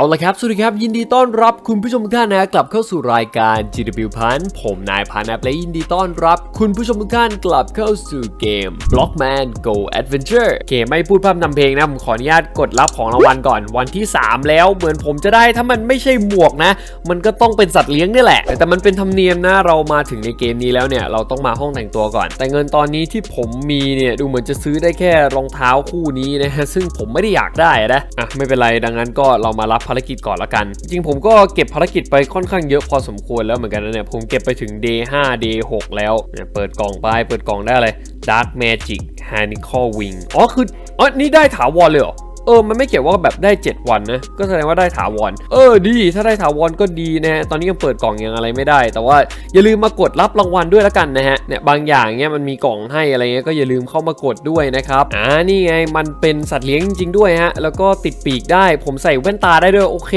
เอาละครับ สวัสดีครับ ยินดีต้อนรับคุณผู้ชมทุกท่านนะกลับเข้าสู่รายการ GW พันผมนายพานะและยินดีต้อนรับ คุณผู้ชมทุกท่านกลับเข้าสู่เกม Blockman Go Adventure เกมไม่พูดพร่ำนำเพลงนะ ผมขออนุญาตกดรับของรางวัลก่อนวันที่ 3 แล้วเหมือนผมจะได้ถ้ามันไม่ใช่หมวกนะ มันก็ต้องเป็นสัตว์เลี้ยงนี่แหละ แต่มันเป็นธรรมเนียมนะเรามาถึงในเกมนี้แล้วเนี่ยเราต้องมาห้องแต่งตัวก่อน แต่เงินตอนนี้ที่ผมมีเนี่ยดูเหมือนจะซื้อได้แค่รองเท้าคู่นี้นะฮะซึ่งผมไม่ได้อยากได้นะอะไม่เป็นไรดังนั้นก็เรามารับารกิจก่อนละกัน จริงผมก็เก็บภารกิจไปค่อนข้างเยอะพอสมควรแล้วเหมือนกันนะเนี่ย ผมเก็บไปถึง day 5 day 6 แล้วเนี่ยเปิดกล่องไป เปิดกล่องได้อะไร dark magic h a n i c a l wing อ๋อคืออ๋อนี่ได้ถาวรเลยเหรอ ออมันไม่เกี่ยวว่าแบบได้ 7 วันนะก็แสดงว่าได้ถาวรเออดี ถ้าได้ถาวรก็ดีนะฮะตอนนี้ยังเปิดกล่องยังอะไรไม่ได้ แต่ว่าอย่าลืมมากดรับรางวัลด้วยละกันนะฮะเนี่ยบางอย่างเนี้ยมันมีกล่องให้อะไรเงี้ยก็อย่าลืมเข้ามากดด้วยนะครับอ่านี่ไงมันเป็นสัตว์เลี้ยงจริงๆด้วยฮะแล้วก็ติดปีกได้ ผมใส่แว่นตาได้ด้วยโอเค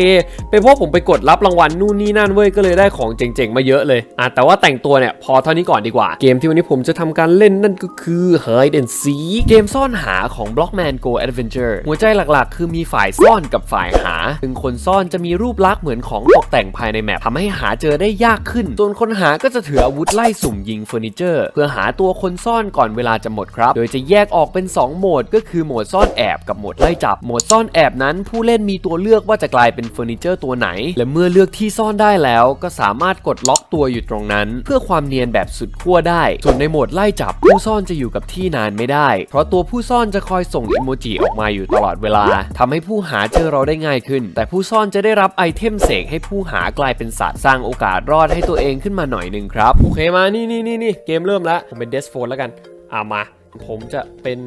เป็นเพราะผมไปกดรับรางวัลนู่นนี่นั่นเว้ยก็เลยได้ของเจ๋งๆมาเยอะเลยอะแต่ว่าแต่งตัวเนี่ยพอเท่านี้ก่อนดีกว่า เกมที่วันนี้ผมจะทำการเล่นนั่นก็คือ Hide and Seek เกมซ่อนหาของ Blockman Go Adventure หัวใจหลักๆ คือมีฝ่ายซ่อนกับฝ่ายหา ซึ่งคนซ่อนจะมีรูปลักษณ์เหมือนของตกแต่งภายในแมปทำให้หาเจอได้ยากขึ้น ส่วนคนหาก็จะถืออาวุธไล่สุ่มยิงเฟอร์นิเจอร์ เพื่อหาตัวคนซ่อนก่อนเวลาจะหมดครับ โดยจะแยกออกเป็น 2 โหมดก็คือโหมดซ่อนแอบกับโหมดไล่จับ โหมดซ่อนแอบนั้น ผู้เล่นมีตัวเลือกว่าจะกลายเป็นเฟอร์นิเจอร์ตัวไหน และเมื่อเลือกที่ซ่อนได้แล้วก็สามารถกดล็อกตัวอยู่ตรงนั้น เพื่อความเนียนแบบสุดขั้วได้ ส่วนในโหมดไล่จับผู้ซ่อนจะอยู่กับที่นานไม่ได้ เพราะตัวผู้ซ่อนจะคอยส่งอิโมจิออกมาอยู่ตลอดเวลาทำให้ผู้หาเจอเราได้ง่ายขึ้น แต่ผู้ซ่อนจะได้รับไอเทมเสกให้ผู้หากลายเป็นสัตว์สร้างโอกาสรอดให้ตัวเองขึ้นมาหน่อยหนึ่งครับโอเคมานี่นี่นี่นี่เกมเริ่มแล้วผมเป็นเดสโฟนแล้วกันอ่ามา ผมจะเป็น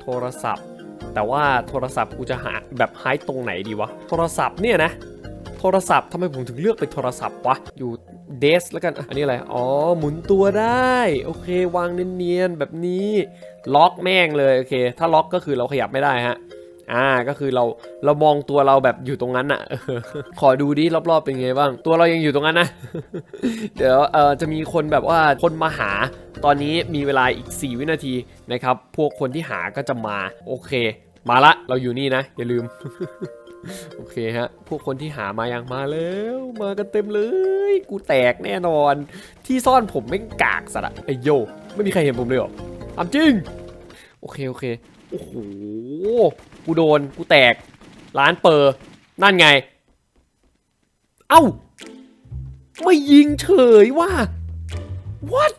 โทรศัพท์ แต่ว่าโทรศัพท์กูจะหาแบบหายตรงไหนดีวะโทรศัพท์เนี่ยนะโทรศัพท์ทำไมผมถึงเลือกเป็นโทรศัพท์วะอยู่เดสแล้วกันอันนี้อะไรอ๋อหมุนตัวได้ โอเควางเนียนๆแบบนี้ ล็อกแม่งเลยโอเค ถ้าล็อกก็คือเราขยับไม่ได้ฮะ อ่าก็คือเราเรามองตัวเราแบบอยู่ตรงนั้นอะขอดูดิรอบๆเป็นไงบ้าง ตัวเรายังอยู่ตรงนั้นนะ เดี๋ยวเอ่อจะมีคนแบบว่าคนมาหา ตอนนี้มีเวลาอีก 4 วินาทีนะครับ พวกคนที่หาก็จะมา โอเค มาละ เราอยู่นี่นะ อย่าลืม โอเคฮะ พวกคนที่หามายังมาแล้ว มากันเต็มเลย กูแตกแน่นอน ที่ซ่อนผมไม่กากสัตว์อะไอโย ไม่มีใครเห็นผมเลยหรอทำจริง โอเค โอเค โอ้โห กูโดน กูแตก ร้านเปอร์นั่นไง เอ้า ไม่ยิงเฉยว่า what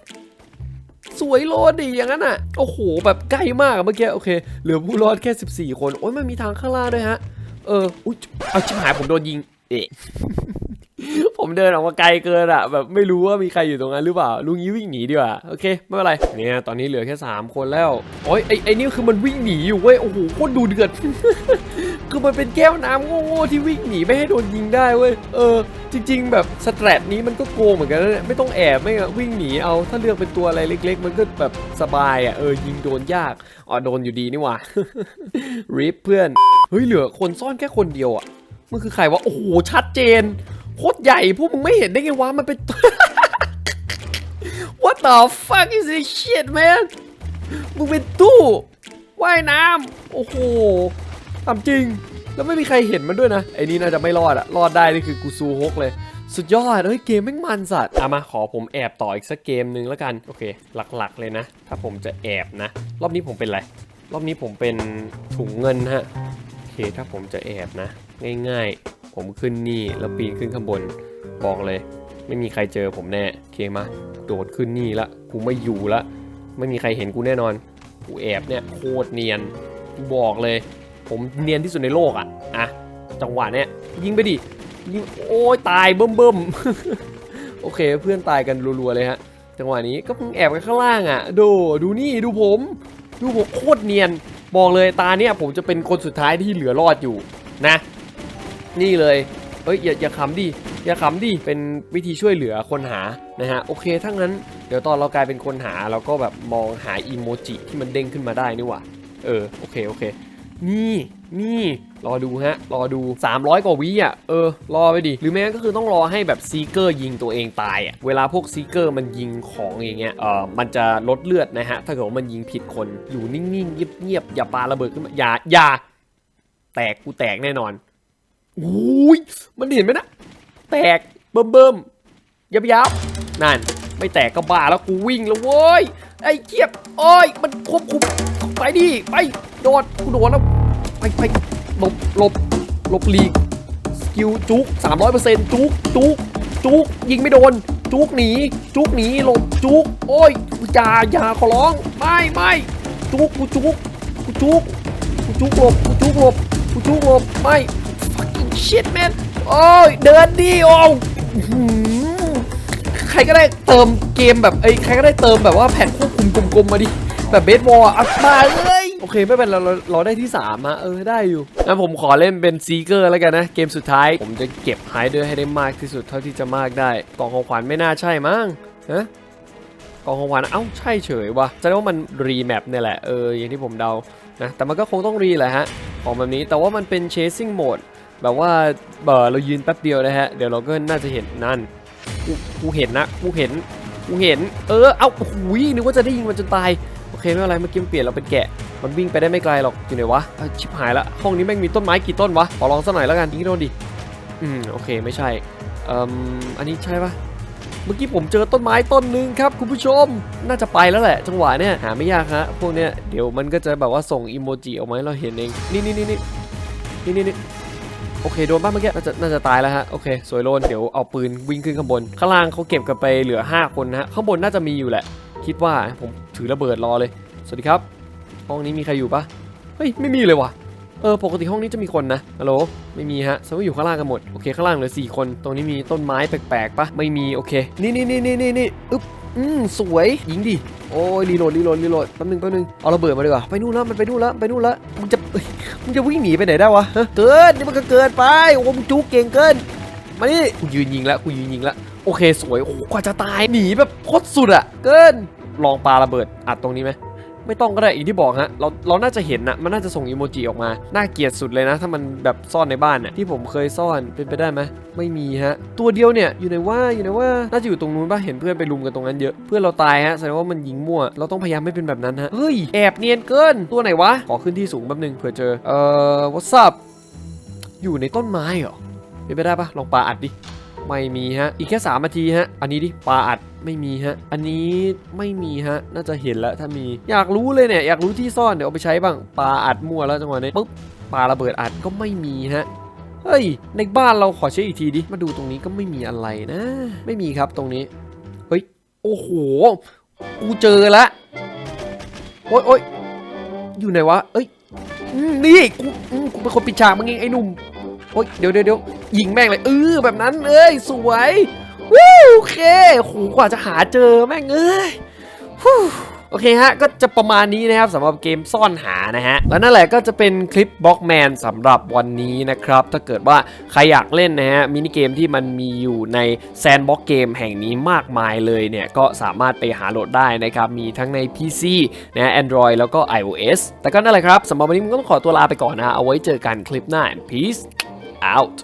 สวยโลดดิอย่างนั้นอะ โอ้โห แบบใกล้มากเมื่อกี้ โอเค เหลือผู้รอดแค่ 14 คน โอ้ยมันมีทางข้างล่างด้วยฮะ เออ อุ้ยเอาชิบหายผมโดนยิง เอ๊ะ ผมเดินออกมาไกลเกินอะแบบไม่รู้ว่ามีใครอยู่ตรงนั้นหรือเปล่า ลุงนี้วิ่งหนีดีกว่าโอเคไม่เป็นไรเนี่ยตอนนี้เหลือแค่ 3 คนแล้วโอ้ยไอ้ไอ้นี่คือมันวิ่งหนีอยู่เว้ยโอ้โหโคตรดูเดือด คือมันเป็นแก้วน้ำโง่ๆที่วิ่งหนีไม่ให้โดนยิงได้เว้ยเออ จริง ๆ แบบสแตรทนี้มันก็โกงเหมือนกันนะเนี่ยไม่ต้องแอบไม่งั้นวิ่งหนีเอาถ้าเลือกเป็นตัวอะไรเล็ก ๆ มันก็แบบสบายอะเออยิงโดนยากอ๋อโดนอยู่ดีนี่หว่า ริปเพื่อนเฮ้ยเหลือคนซ่อนแค่คนเดียวอะมันคือใครวะโอ้โหชัดเจน โคตรใหญ่พวกมึงไม่เห็นได้ไงวะมันเป็น What the fuck is this shit man มึงเป็นตู้ว่ายน้ำโอ้โหทำจริง แล้วไม่มีใครเห็นมันด้วยนะ ไอ้นี่น่าจะไม่รอดอะรอดได้นี่คือกูซูฮกเลย สุดยอดเฮ้ยเกมแม่งมันสัตว์อะมาขอผมแอบต่ออีกสักเกมหนึ่งแล้วกัน โอเค หลักๆเลยนะ ถ้าผมจะแอบนะ รอบนี้ผมเป็นอะไร รอบนี้ผมเป็นถุงเงินฮะ โอเคถ้าผมจะแอบนะ ง่ายๆ ผมขึ้นนี่แล้วปีนขึ้นข้างบนบอกเลย ไม่มีใครเจอผมแน่โอเคมาโดดขึ้นนี่ละกูไม่อยู่ละไม่มีใครเห็นกูแน่นอนกูแอบเนี่ยโคตรเนียนบอกเลย ผมเนียนที่สุดในโลกอะอะจังหวะเนี้ยยิงไปดิยิงโอ้ยตายเบิ่มเบิ่มโอเคเพื่อนตายกันรัวๆเลยฮะจังหวะนี้ก็เพิ่งแอบกันข้างล่างอะดูดูนี่ดูผม ดูผมโคตรเนียนบอกเลยตาเนี่ยผมจะเป็นคนสุดท้ายที่เหลือรอดอยู่นะ นี่เลยเอ้ยอย่าอย่าขำดิอย่าขำดิเป็นวิธีช่วยเหลือคนหานะฮะโอเคถ้างั้นเดี๋ยวตอนเรากลายเป็นคนหาเราก็แบบมองหาอีโมจิที่มันเด้งขึ้นมาได้นี่หว่าเออโอเคโอเค นี่นี่รอดูฮะ รอดู 300 กว่าวิอะ เออ รอไปดิ หรือไม่งั้นก็คือต้องรอให้แบบซีเกอร์ยิงตัวเองตายอะ เวลาพวกซีเกอร์มันยิงของอย่างเงี้ย เออมันจะลดเลือดนะฮะ ถ้าเกิดว่ามันยิงผิดคน อยู่นิ่งๆ เงียบๆ อย่าปาระเบิดขึ้นมา อย่า อย่า แตก กูแตกแน่นอน อุ้ยมันเห็นไหมนะ แตกเบิ่มเบิ่มยับยับนั่น ไม่แตกก็บ้าแล้วกูวิ่งแล้วโว้ย ไอ้เจี๊ยบโอ้ยมันควบคุมไปดิ ไป โดด กูโดดแล้ว ไปไปหลบหลบหลบหลีก สกิลจุก300%จุกจุกจุกยิงไม่โดน จุกหนี จุกหนีหลบจุกโอ้ยอย่าอย่าขอร้อง ไม่ไม่จุกกูจุกกูจุกกูจุกหลบกูจุกหลบกูจุกหลบไม่ fucking shit man โอ้ยเดินดิโอ้อื้อหือใครก็ได้เติมเกมแบบเอ้ใครก็ได้เติมแบบว่าแผ่นควบคุมกลมๆมาดิแบบเบสบอลอะมาเลยโอเคไม่เป็นเราเราได้ที่3อะเออได้อยู่งั้นผมขอเล่นเป็นซีเกอร์แล้วกันนะ เกมสุดท้าย ผมจะเก็บไฮเดอร์ให้ได้มากที่สุดเท่าที่จะมากได้กล่องของขวัญไม่น่าใช่มั้งฮะกล่องของขวัญเอ้าใช่เฉยวะแสดงว่ามันรีแมปเนี่ยแหละ เออ อย่างที่ผมเดา นะ แต่มันก็คงต้องรีแหละฮะ ของแบบนี้ แต่ว่ามันเป็น chasing mode แบบว่าเบอเรายืนแป๊บเดียวนะฮะ เดี๋ยวเราก็น่าจะเห็นนั่นกูกูเห็นนะกูเห็นกูเห็น เออ เอ้าหุยนึกว่าจะได้ยิงมันจนตาย โอเคไม่เป็นไรเมื่อกี้มันเปลี่ยนเราเป็นแกะ มันวิ่งไปได้ไม่ไกลหรอกอยู่ไหนวะชิบหายละ ห้องนี้แม่งมีต้นไม้กี่ต้นวะ ขอลองสักหน่อยแล้วกันยิงโดนดิ อืมโอเคไม่ใช่เอ่มอันนี้ใช่ปะเมื่อกี้ผมเจอต้นไม้ต้นหนึ่งครับคุณผู้ชม น่าจะไปแล้วแหละ จังหวะเนี้ยหาไม่ยากฮะพวกเนี้ยเดี๋ยวมันก็จะแบบว่าส่งอีโมจิออกมาให้เราเห็นเอง นี่นี่นี่นี่นี่นี่ โอเคโดนบ้างเมื่อกี้น่าจะน่าจะตายแล้วฮะโอเคสวยโลนเดี๋ยวเอาปืนวิ่งขึ้นข้างบน ข้างล่างเขาเก็บกันไปเหลือ 5 คนนะฮะข้างบนน่าจะมีอยู่แหละ คิดว่าผมถือระเบิดรอเลย สวัสดีครับ ห้องนี้มีใครอยู่ปะเฮ้ยไม่มีเลยว่ะเออปกติห้องนี้จะมีคนนะฮัลโหลไม่มีฮะสดงว่อยู่ข้างล่างกันหมดโอเคข้างล่างเหลือสี่คน ตรงนี้มีต้นไม้แปลกๆปะไม่มีโอเค นี่นี่นี่นี่นี่นี่อึ๊บ อืมสวยยิงดิโอ้ยรีโหลดรีโหลดรีโหลดแป๊บนึงแป๊บนึงเอาระเบิดมาดีกว่าไปนู่นแล้วมันไปนู่นแล้วไปนู่นแล้วมึงจะมึงจะวิ่งหนีไปไหนได้วะเกินนี่มันก็เกินไปโอ้มึงจุกเก่งเกินมาดิกูยืนยิงแล้วกูยืนยิงแล้วโอเคสวยโอ้กว่าจะตายหนีแบบโคตรสุดอะเกินลองปาระเบิดอัดตรงนี้ไหม ไม่ต้องก็ได้อย่างที่บอกฮะเราเราน่าจะเห็นนะมันน่าจะส่งอีโมจิออกมา น่าเกลียดสุดเลยนะ ถ้ามันแบบซ่อนในบ้านน่ะที่ผมเคยซ่อนเป็นไปได้ไหมไม่มีฮะ ตัวเดียวเนี่ยอยู่ไหนว่าอยู่ไหนว่าน่าจะอยู่ตรงนู้นป่ะเห็นเพื่อนไปลุมกันตรงนั้นเยอะเพื่อนเราตายฮะแสดงว่ามันยิงมั่ว เราต้องพยายามไม่เป็นแบบนั้นฮะเฮ้ยแอบเนียนเกินตัวไหนวะขอขึ้นที่สูงแป๊บนึงเผื่อเจอเอ่อ what's up อยู่ในต้นไม้เหรอเป็นไปได้ปะลองปาอัดดิไม่มีฮะอีกแค่3นาทีฮะอันนี้ดิปาอัด ไม่มีฮะ อันนี้ไม่มีฮะ น่าจะเห็นแล้วถ้ามี อยากรู้เลยเนี่ย อยากรู้ที่ซ่อน เดี๋ยวเอาไปใช้บ้าง ปลาอัดมั่วแล้วจังหวะนี้ปุ๊บ ปลาระเบิดอัดก็ไม่มีฮะ เฮ้ย ในบ้านเราขอเช็คอีกทีดิ มาดูตรงนี้ก็ไม่มีอะไรนะ ไม่มีครับตรงนี้ เฮ้ย โอ้โห กูเจอละ โอ๊ยโอ๊ยอยู่ไหนวะ เอ้ยนี่ กูกูเป็นคนปิดฉากมึงเองไอ้หนุ่ม โอ๊ยเดี๋ยวเดี๋ยวเดี๋ยวยิงแม่งเลยเออแบบนั้น เอ้ย สวย เคโหกว่าจะหาเจอแม่งเอ้ยโอเคฮะ ก็จะประมาณนี้นะครับสำหรับเกมซ่อนหานะฮะ และนั่นแหละก็จะเป็นคลิปบล็อกแมนสำหรับวันนี้นะครับ ถ้าเกิดว่าใครอยากเล่นนะฮะมินิเกมที่มันมีอยู่ในแซนบ็อกเกมแห่งนี้มากมายเลยเนี่ย ก็สามารถไปหาโหลดได้นะครับ มีทั้งใน PC นะ Android แล้วก็ iOS แต่ก็นั่นแหละครับสำหรับวันนี้มันก็ต้องขอตัวลาไปก่อนนะเอาไว้เจอกันคลิปหน้า peace out